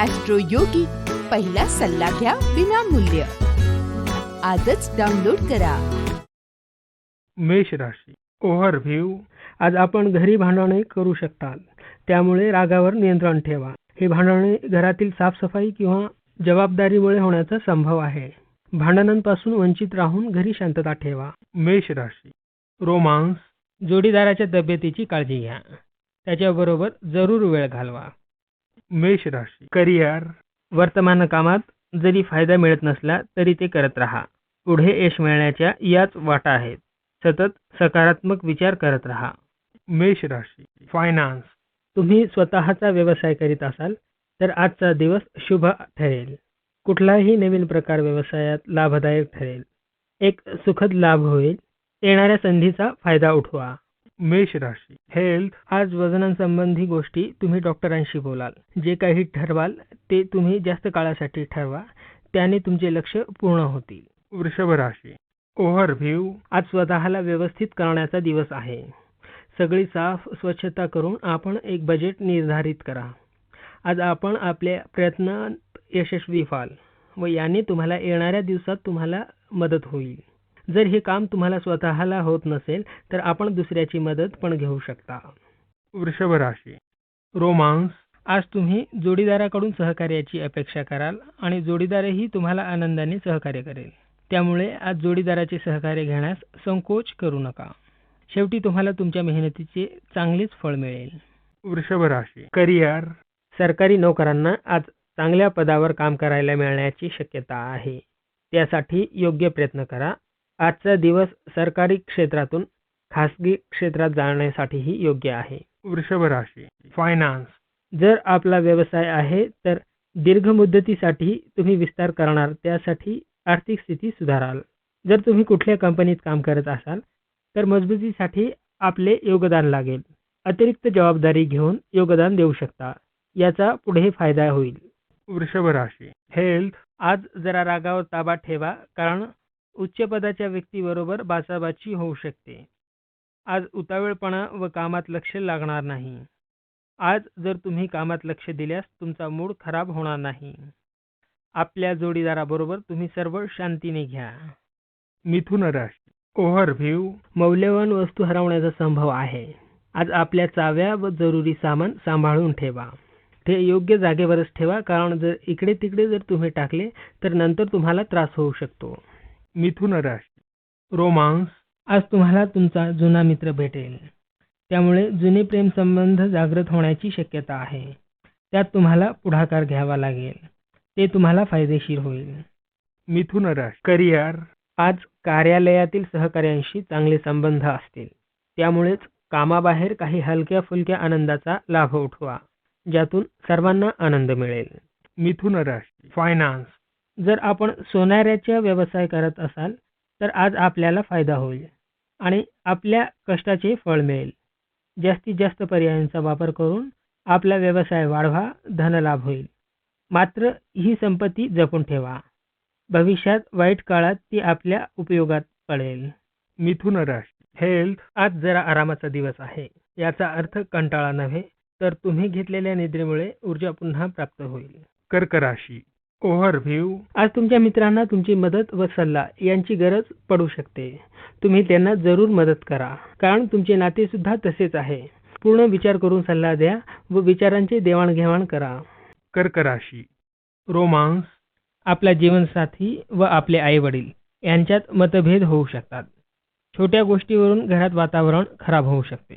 Austro योगी पहिला सल्ला घ्या विनामूल्य. आजच डाउनलोड करा. मेष राशी ओव्हरव्ह्यू आज आपण घरी भांडणे करू शकता. त्यामुळे रागावर नियंत्रण ठेवा. हे भांडणे घरातील साफसफाई किंवा जबाबदारीमुळे होण्याचा संभव आहे. भांडणांपासून वंचित राहून घरी शांतता ठेवा. मेष राशी रोमांस. जोडीदाराच्या तब्येतीची काळजी घ्या. त्याच्याबरोबर जरूर वेळ घालवा. मेष राशी. करिअर. वर्तमान कामात जरी फायदा मिळत नसला तरी ते करत राहा. पुढे यश मिळण्याच्या याच वाटा आहेत. सतत सकारात्मक विचार करत राहा. मेष राशी. फायनान्स तुम्ही स्वतःचा व्यवसाय करीत असाल तर आजचा दिवस शुभ ठरेल. कुठलाही नवीन प्रकार व्यवसायात लाभदायक ठरेल. एक सुखद लाभ होईल. येणाऱ्या संधीचा फायदा उठवा. मेष राशी. हेल्थ आज वजनांसंबंधी गोष्टी तुम्ही डॉक्टरांशी बोलाल. जे काही ठरवाल ते तुम्ही जास्त काळासाठी ठरवा. त्याने तुमचे लक्ष पूर्ण होतील. वृषभ राशी. ओव्हरव्ह्यू आज स्वतःला व्यवस्थित करण्याचा दिवस आहे. सगळी साफ स्वच्छता करून आपण एक बजेट निर्धारित करा. आज आपण आपल्या प्रयत्नात यशस्वी व्हाल व याने तुम्हाला येणाऱ्या दिवसात तुम्हाला मदत होईल. जर हे काम तुम्हाला स्वतःला होत नसेल तर आपण दुसऱ्याची मदत पण घेऊ शकता. वृषभ राशी. रोमांस. आज तुम्ही जोडीदाराकडून सहकार्याची अपेक्षा कराल आणि जोडीदारही तुम्हाला आनंदाने सहकार्य करेल. त्यामुळे आज जोडीदाराचे सहकार्य घेण्यास संकोच करू नका. शेवटी तुम्हाला तुमच्या मेहनतीचे चांगलेच फळ मिळेल. वृषभ राशी. करिअर. सरकारी नोकरांना आज चांगल्या पदावर काम करायला मिळण्याची शक्यता आहे. त्यासाठी योग्य प्रयत्न करा. आजचा दिवस सरकारी क्षेत्रातून खासगी क्षेत्रात जाण्यासाठीही योग्य आहे. वृषभ राशी फायनान्स जर आपला व्यवसाय आहे तर दीर्घ मुदतीसाठी तुम्ही विस्तार करणार त्यासाठी आर्थिक स्थिती सुधाराल. जर तुम्ही कुठल्या कंपनीत काम करत असाल तर मजबूतीसाठी आपले योगदान लागेल. अतिरिक्त जबाबदारी घेऊन योगदान देऊ शकता. याचा पुढे फायदा होईल. वृषभ राशी हेल्थ आज जरा रागावर ताबा ठेवा कारण उच्च पदाच्या व्यक्तीबरोबर बाचाबाची होऊ शकते. आज उतावळपणा व कामात लक्ष लागणार नाही. आज जर तुम्ही कामात लक्ष दिल्यास तुमचा मूड खराब होणार नाही. आपल्या जोडीदाराबरोबर तुम्ही सर्व शांतीने घ्या. मिथुन राशी ओव्हरव्ह्यू मौल्यवान वस्तू हरवण्याचा संभव आहे. आज आपल्या चाव्या व जरुरी सामान सांभाळून ठेवा. ते योग्य जागेवरच ठेवा कारण जर इकडे तिकडे जर तुम्ही टाकले तर नंतर तुम्हाला त्रास होऊ शकतो. मिथुन राशी रोमांस. आज तुम्हाला तुमचा जुना मित्र भेटेल. त्यामुळे जुने प्रेम संबंध जागृत होण्याची शक्यता आहे. त्यात तुम्हाला पुढाकार घ्यावा लागेल. ते तुम्हाला फायदेशीर होईल. मिथुन राशी करिअर. आज कार्यालयातील सहकाऱ्यांशी चांगले संबंध असतील. त्यामुळेच कामाबाहेर काही हलक्या फुलक्या आनंदाचा लाभ उठवा ज्यातून सर्वांना आनंद मिळेल. मिथुन राशी फायनान्स. जर आपण सोनाऱ्याचा व्यवसाय करत असाल तर आज आपल्याला फायदा होईल आणि आपल्या कष्टाचे फळ मिळेल. जास्तीत जास्त पर्यायांचा वापर करून आपला व्यवसाय वाढवा धनलाभ होईल. मात्र ही संपत्ती जपून ठेवा. भविष्यात वाईट काळात ती आपल्या उपयोगात पडेल. मिथुन राशी हेल्थ आज जरा आरामाचा दिवस आहे याचा अर्थ कंटाळा नव्हे तर तुम्ही घेतलेल्या निद्रेमुळे ऊर्जा पुन्हा प्राप्त होईल. कर्क राशी ओव्हरव्ह्यू. आज तुमच्या मित्रांना तुमची मदत व सल्ला यांची गरज पडू शकते. तुम्ही त्यांना जरूर मदत करा. कारण तुमचे नाते सुद्धा तसेच आहे. पूर्ण विचार करून सल्ला द्या व विचारांचे देवाणघेवाण करा. कर्क राशी रोमांस. आपला जीवनसाथी व आपले आई वडील यांच्यात मतभेद होऊ शकतात. छोट्या गोष्टीवरून घरात वातावरण खराब होऊ शकते.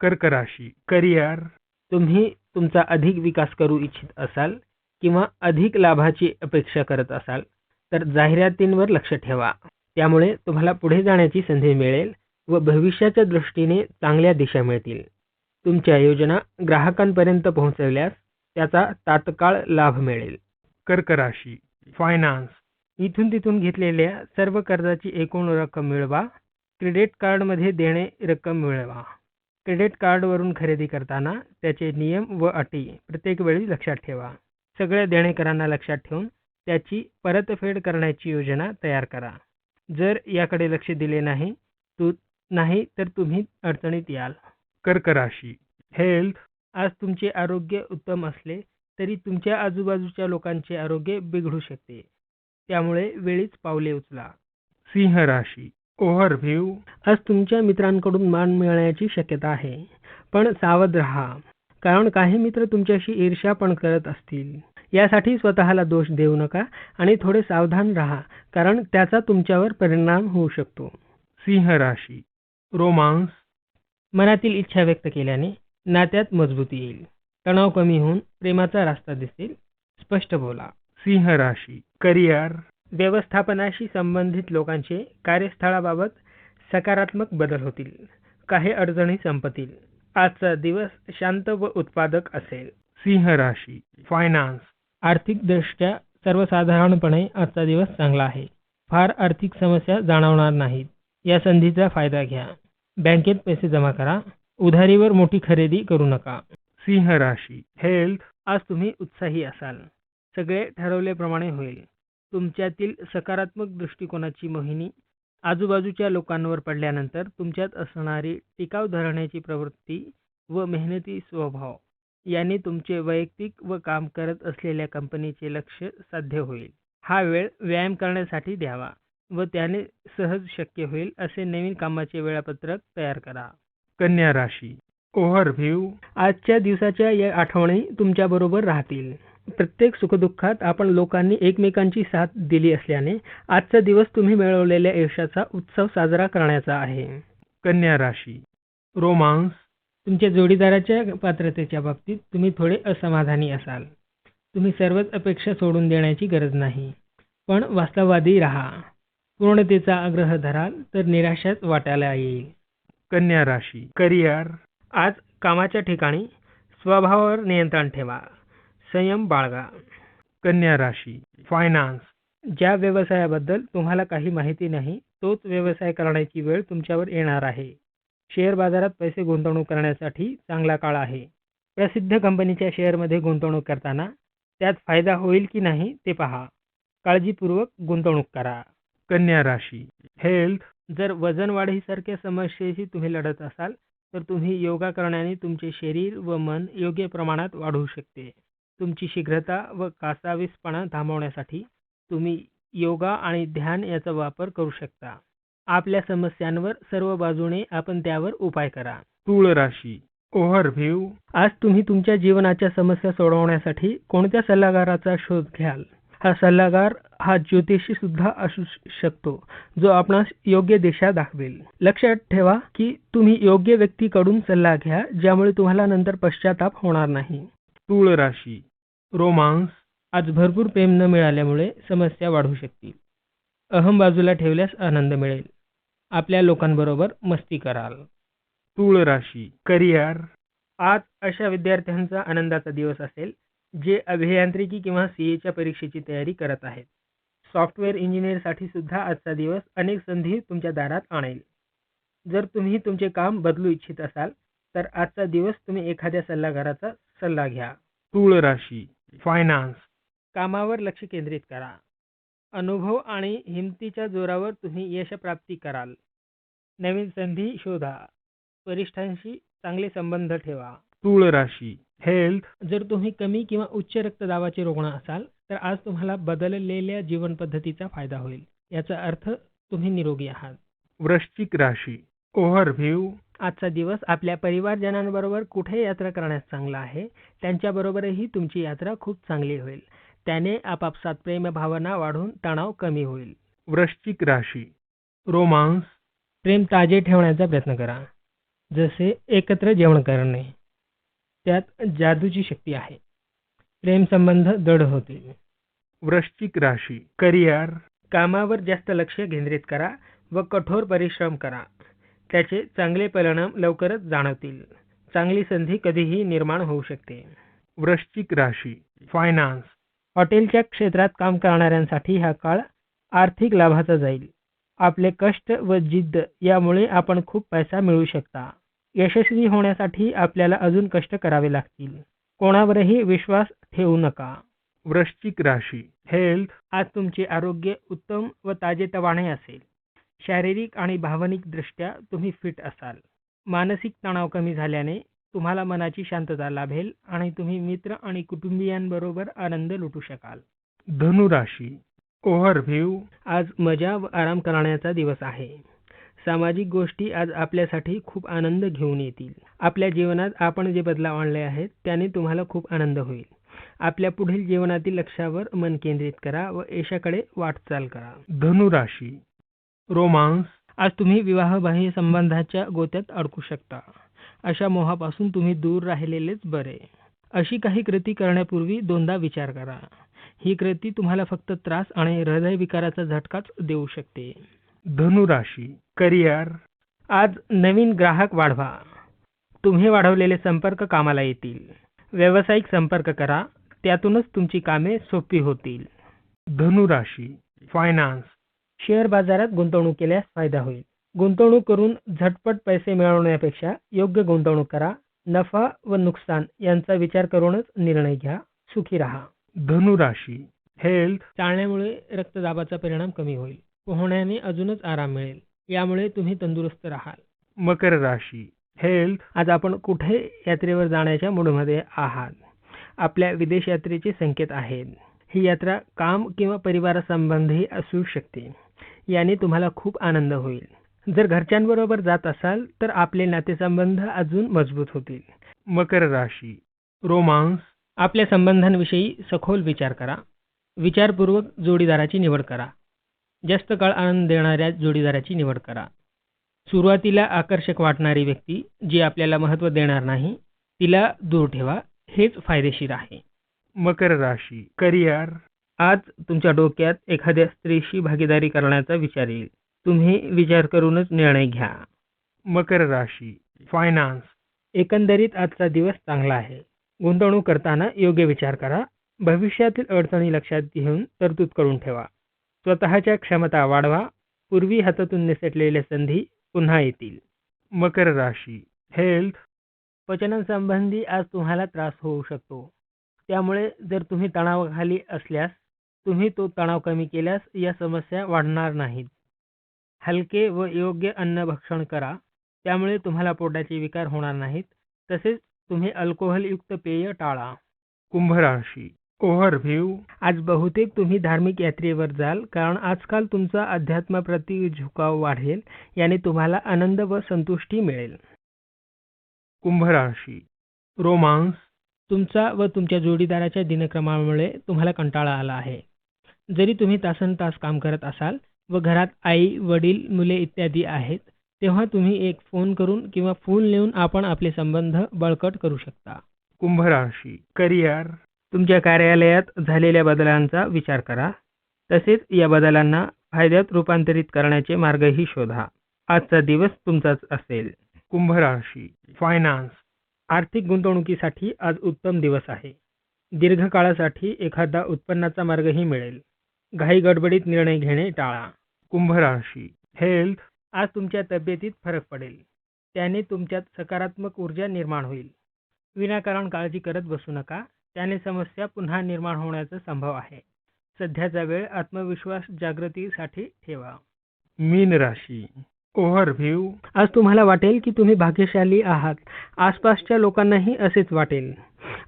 कर्क राशी करिअर. तुम्ही तुमचा अधिक विकास करू इच्छित असाल किंवा अधिक लाभाची अपेक्षा करत असाल तर जाहिरातींवर लक्ष ठेवा. त्यामुळे तुम्हाला पुढे जाण्याची संधी मिळेल व भविष्याच्या दृष्टीने चांगल्या दिशा मिळतील. तुमच्या योजना ग्राहकांपर्यंत पोहोचवल्यास त्याचा तात्काळ लाभ मिळेल. कर्कराशी फायनान्स इथून तिथून घेतलेल्या सर्व कर्जाची एकूण रक्कम मिळवा. क्रेडिट कार्डमध्ये देणे रक्कम मिळवा. क्रेडिट कार्डवरून खरेदी करताना त्याचे नियम व अटी प्रत्येक वेळी लक्षात ठेवा. सगळ्या देणेकरांना लक्षात ठेवून त्याची परतफेड करण्याची योजना तयार करा. जर याकडे लक्ष दिले नाही तू नाही तर तुम्ही अडचणीत याल. कर्क राशी हेल्थ आज तुमचे आरोग्य उत्तम असले तरी तुमच्या आजूबाजूच्या लोकांचे आरोग्य बिघडू शकते. त्यामुळे वेळीच पावले उचला. सिंह राशी ओव्हरव्ह्यू. आज तुमच्या मित्रांकडून मान मिळण्याची शक्यता आहे. पण सावध राहा. कारण काही मित्र तुमच्याशी ईर्ष्या पण करत असतील. यासाठी स्वतःला दोष देऊ नका आणि थोडे सावधान राहा कारण त्याचा तुमच्यावर परिणाम होऊ शकतो. सिंह राशी रोमांस. मनातील इच्छा व्यक्त केल्याने नात्यात मजबूती येईल. तणाव कमी होऊन प्रेमाचा रास्ता दिसेल. स्पष्ट बोला. सिंह राशी करिअर. व्यवस्थापनाशी संबंधित लोकांचे कार्यस्थळाबाबत सकारात्मक बदल होतील. काही अडचणी संपतील. आजचा दिवस शांत व उत्पादक असेल. सिंह राशी फायनान्स आर्थिकदृष्ट्या सर्वसाधारणपणे आजचा दिवस चांगला आहे. फार आर्थिक समस्या जाणवणार नाहीत. या संधीचा फायदा घ्या. बँकेत पैसे जमा करा. उधारीवर मोठी खरेदी करू नका. सिंह राशी हेल्थ आज तुम्ही उत्साही असाल. सगळे ठरवल्याप्रमाणे होईल. तुमच्यातील सकारात्मक दृष्टिकोनाची मोहिनी आजूबाजूच्या लोकांवर पडल्यानंतर तुमच्यात असणारी टिकाव धरण्याची प्रवृत्ती व मेहनती स्वभाव यांनी तुमचे वैयक्तिक व काम करत असलेल्या कंपनीचे लक्ष साध्य होईल. हा वेळ व्यायाम करण्यासाठी द्यावा व त्याने सहज शक्य होईल असे नवीन कामाचे वेळापत्रक तयार करा. कन्या राशी. ओव्हरव्ह्यू. आजच्या दिवसाच्या या आठवणी तुमच्याबरोबर राहतील. प्रत्येक सुखदुःखात आपण लोकांनी एकमेकांची साथ दिली असल्याने आजचा दिवस तुम्ही मिळवलेल्या यशाचा उत्सव साजरा करण्याचा आहे. कन्या राशी रोमांस. तुमच्या जोडीदाराच्या पात्रतेच्या बाबतीत तुम्ही थोडे असमाधानी असाल. तुम्ही सर्वच अपेक्षा सोडून देण्याची गरज नाही. पण वास्तववादी राहा. पूर्णतेचा आग्रह धराल तर निराशाच वाटायला येईल. कन्या राशी करिअर. आज कामाच्या ठिकाणी स्वभावावर नियंत्रण ठेवा. संयम बाळगा. कन्या राशी फायनान्स ज्या व्यवसायाबद्दल तुम्हाला काही माहिती नाही तोच व्यवसाय करण्याची वेळ तुमच्यावर येणार आहे. शेअर बाजारात पैसे गुंतवणूक करण्यासाठी चांगला काळ आहे. प्रसिद्ध कंपनीच्या शेअरमध्ये गुंतवणूक करताना त्यात फायदा होईल की नाही ते पहा. काळजीपूर्वक गुंतवणूक करा. कन्या राशी हेल्थ जर वजन वाढीसारख्या समस्येशी तुम्ही लढत असाल तर तुम्ही योगा करण्याने तुमचे शरीर व मन योग्य प्रमाणात वाढवू शकते. तुमची शीघ्रता व कासावीसपणा थांबवण्यासाठी तुम्ही योगा आणि ध्यान याचा वापर करू शकता. आपल्या समस्यांवर सर्व बाजूने आपण त्यावर उपाय करा. तूळ राशी ओव्हरव्ह्यू आज तुम्ही तुमच्या जीवनाच्या समस्या सोडवण्यासाठी कोणत्या सल्लागाराचा शोध घ्याल? हा सल्लागार हा ज्योतिषी सुद्धा असू शकतो जो आपणास योग्य दिशा दाखवेल. लक्षात ठेवा की तुम्ही योग्य व्यक्तीकडून सल्ला घ्या ज्यामुळे तुम्हाला नंतर पश्चाताप होणार नाही. तूळ राशी रोमांस आज भरपूर प्रेम न मिळाल्यामुळे समस्या वाढू शकतील अहम बाजूला ठेवल्यास आनंद मिळेल. आपल्या लोकांबरोबर मस्ती कराल. तूळ राशी करिअर. आज अशा विद्यार्थ्यांचा आनंदाचा दिवस असेल जे अभियांत्रिकी किंवा सी एच्या परीक्षेची तयारी करत आहेत. सॉफ्टवेअर इंजिनिअरसाठी सुद्धा आजचा दिवस अनेक संधी तुमच्या दारात आणेल. जर तुम्ही तुमचे काम बदलू इच्छित असाल तर आजचा दिवस तुम्ही एखाद्या सल्लागाराचा सल्ला घ्या. तूळ राशी फायनान्स कामावर लक्ष केंद्रित करा. अनुभव आणि हिमतीच्या जोरावर तुम्ही यशप्राप्ती कराल. नवीन संधी शोधा. वरिष्ठांशी चांगले संबंध ठेवा. तूळ राशी. हेल्थ जर तुम्ही कमी किंवा उच्च रक्तदाबाचे रुग्ण असाल तर आज तुम्हाला बदललेल्या जीवन पद्धतीचा फायदा होईल. याचा अर्थ तुम्ही निरोगी आहात. वृश्चिक राशी. ओव्हरव्ह्यू आजचा दिवस आपल्या परिवारजनांबरोबर कुठे यात्रा करण्यास चांगला आहे त्यांच्याबरोबरही तुमची यात्रा खूप चांगली होईल. त्याने आपापसात प्रेमभावना वाढून तणाव कमी होईल. वृश्चिक राशी रोमांस. प्रेम ताजे ठेवण्याचा प्रयत्न करा. जसे एकत्र जेवण करणे त्यात जादूची शक्ती आहे. प्रेम संबंध दृढ होतील. वृश्चिक राशी करिअर कामावर जास्त लक्ष केंद्रित करा व कठोर परिश्रम करा. त्याचे चांगले परिणाम लवकरच जाणवतील. चांगली संधी कधीही निर्माण होऊ शकते. वृश्चिक राशी फायनान्स हॉटेलच्या क्षेत्रात काम करणाऱ्यांसाठी हा काळ आर्थिक लाभाचा जाईल. आपले कष्ट व जिद्द यामुळे आपण खूप पैसा मिळवू शकता. यशस्वी होण्यासाठी आपल्याला अजून कष्ट करावे लागतील. कोणावरही विश्वास ठेवू नका. वृश्चिक राशी हेल्थ आज तुमचे आरोग्य उत्तम व ताजेतवाने असेल. शारीरिक आणि भावनिक दृष्ट्या तुम्ही फिट असाल. मानसिक तणाव कमी झाल्याने तुम्हाला मनाची शांतता लाभेल आणि तुम्ही मित्र आणि कुटुंबियांबरोबर आनंद लुटू शकाल. धनुराशी ओव्हरव्ह्यू आज मजा व आराम करण्याचा दिवस आहे. सामाजिक गोष्टी आज आपल्यासाठी खूप आनंद घेऊन येतील. आपल्या जीवनात आपण जे बदलाव आणले आहेत त्याने तुम्हाला खूप आनंद होईल. आपल्या पुढील जीवनातील लक्ष्यावर मन केंद्रित करा व यशाकडे वाटचाल करा. धनुराशी रोमांस. आज तुम्ही विवाहबाह्य संबंधाच्या गोत्यात अडकू शकता. अशा मोहापासून तुम्ही दूर राहिलेलेच बरे. अशी काही कृती करण्यापूर्वी दोनदा विचार करा. ही कृती तुम्हाला फक्त त्रास आणि हृदयविकाराचा झटकाच देऊ शकते. धनुराशी करिअर. आज नवीन ग्राहक वाढवा. तुम्ही वाढवलेले संपर्क कामाला येतील. व्यावसायिक संपर्क करा. त्यातूनच तुमची कामे सोपी होतील. धनुराशी फायनान्स शेअर बाजारात गुंतवणूक केल्यास फायदा होईल. गुंतवणूक करून झटपट पैसे मिळवण्यापेक्षा योग्य गुंतवणूक करा. नफा व नुकसान यांचा विचार करूनच निर्णय घ्या. सुखी राहा. धनुराशी. हेल्थ चालण्यामुळे रक्तदाबाचा परिणाम कमी होईल. पोहण्याने अजूनच आराम मिळेल. यामुळे तुम्ही तंदुरुस्त राहाल. मकर राशी. हेल्थ आज आपण कुठे यात्रेवर जाण्याच्या मूडमध्ये आहात? आपल्या विदेश यात्रेचे संकेत आहेत. ही यात्रा काम किंवा परिवारासंबंधी असू शकते. याने तुम्हाला खूप आनंद होईल. जर घरच्यांबरोबर जात असाल तर आपले नातेसंबंध अजून मजबूत होतील. मकर राशी रोमांस. आपल्या संबंधांविषयी सखोल विचार करा. विचारपूर्वक जोडीदाराची निवड करा. जास्त काळ आनंद देणाऱ्या जोडीदाराची निवड करा. सुरुवातीला आकर्षक वाटणारी व्यक्ती जी आपल्याला महत्त्व देणार नाही तिला दूर ठेवा. हेच फायदेशीर आहे. मकर राशी करिअर. आज तुमच्या डोक्यात एखाद्या स्त्रीशी भागीदारी करण्याचा विचार येईल. तुम्ही विचार करूनच निर्णय घ्या. मकर राशी फायनान्स एकंदरीत आजचा दिवस चांगला आहे. गुंतवणूक करताना योग्य विचार करा. भविष्यातील अडचणी लक्षात घेऊन तरतूद करून ठेवा. स्वतःच्या क्षमता वाढवा. पूर्वी हातातून निसटलेल्या संधी पुन्हा येतील. मकर राशी हेल्थ पचनासंबंधी आज तुम्हाला त्रास होऊ शकतो. त्यामुळे जर तुम्ही तणावाखाली असल्यास तुम्ही तो तणाव कमी केल्यास या समस्या वाढणार नाहीत. हलके व योग्य अन्न भक्षण करा. त्यामुळे तुम्हाला पोटाचे विकार होणार नाहीत. तसेच तुम्ही अल्कोहोलयुक्त पेय टाळा. कुंभ राशी. ओव्हरव्ह्यू आज बहुतेक तुम्ही धार्मिक यात्रेवर जाल कारण आजकाल तुमचा अध्यात्माप्रती झुकाव वाढेल याने तुम्हाला आनंद व संतुष्टी मिळेल. कुंभ राशी. रोमांस. तुमचा व तुमच्या जोडीदाराच्या दिनक्रमामुळे तुम्हाला कंटाळा आला आहे. जरी तुम्ही तासन तास काम करत असाल व घरात आई वडील मुले इत्यादी आहेत तेव्हा तुम्ही एक फोन करून किंवा फूल नेऊन आपण आपले संबंध बळकट करू शकता. कुंभ राशी करिअर. तुमच्या कार्यालयात झालेल्या बदलांचा विचार करा. तसेच या बदलांना फायद्यात रूपांतरित करण्याचे मार्गही शोधा. आजचा दिवस तुमचाच असेल. कुंभ राशी फायनान्स आर्थिक गुंतवणुकीसाठी आज उत्तम दिवस आहे. दीर्घकाळासाठी एखादा उत्पन्नाचा मार्गही मिळेल. घाई गडबडीत निर्णय घेणे टाळा. कुंभ राशी. हेल्थ आज तुमच्या तब्येतीत फरक पडेल. त्याने तुमच्यात सकारात्मक ऊर्जा निर्माण होईल. विनाकारण काळजी करत बसू नका. त्याने समस्या पुन्हा निर्माण होण्याचा संभव आहे. सध्याचा वेळ आत्मविश्वास जागृतीसाठी ठेवा. मीन राशी. ओव्हरव्ह्यू. आज तुम्हाला वाटेल की तुम्ही भाग्यशाली आहात. आसपासच्या लोकांनाही असेच वाटेल.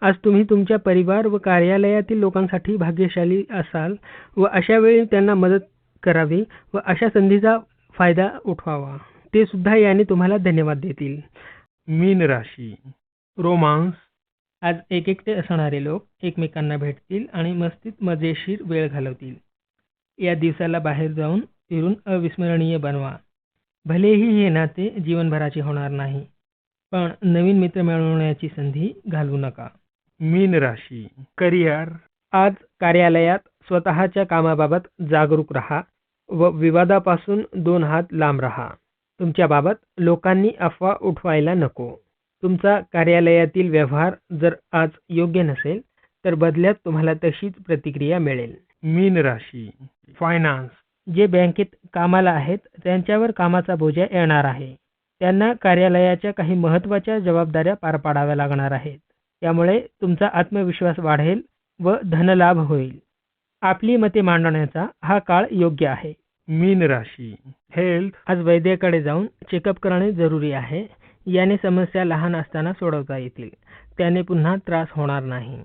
आज तुम्ही तुमच्या परिवार व कार्यालयातील लोकांसाठी भाग्यशाली असाल व अशा वेळी त्यांना मदत करावी व अशा संधीचा फायदा उठवावा. ते सुद्धा याने तुम्हाला धन्यवाद देतील. मीन राशी. रोमांस. आज एक एकटे असणारे लोक एकमेकांना भेटतील आणि मस्तीत मजेशीर वेळ घालवतील. या दिवसाला बाहेर जाऊन फिरून अविस्मरणीय बनवा. भलेही हे नाते जीवनभराचे होणार नाही पण नवीन मित्र मिळवण्याची संधी घालवू नका. मीन राशी करिअर. आज कार्यालयात स्वतःच्या कामाबाबत जागरूक राहा व विवादापासून दोन हात लांब राहा. तुमच्याबाबत लोकांनी अफवा उठवायला नको. तुमचा कार्यालयातील व्यवहार जर आज योग्य नसेल तर बदल्यात तुम्हाला तशीच प्रतिक्रिया मिळेल. मीन राशी फायनान्स जे बँकेत कामाला आहेत त्यांच्यावर कामाचा बोजा येणार आहे. त्यांना कार्यालयाच्या काही महत्त्वाच्या जबाबदाऱ्या पार पाडाव्या लागणार आहेत. त्यामुळे तुमचा आत्मविश्वास वाढेल व धनलाभ होईल. आपली मते मांडण्याचा हा काळ योग्य आहे. मीन राशी. हेल्थ आज वैद्याकडे जाऊन चेकअप करणे जरुरी आहे. याने समस्या लहान असताना सोडवता येतील. त्याने पुन्हा त्रास होणार नाही.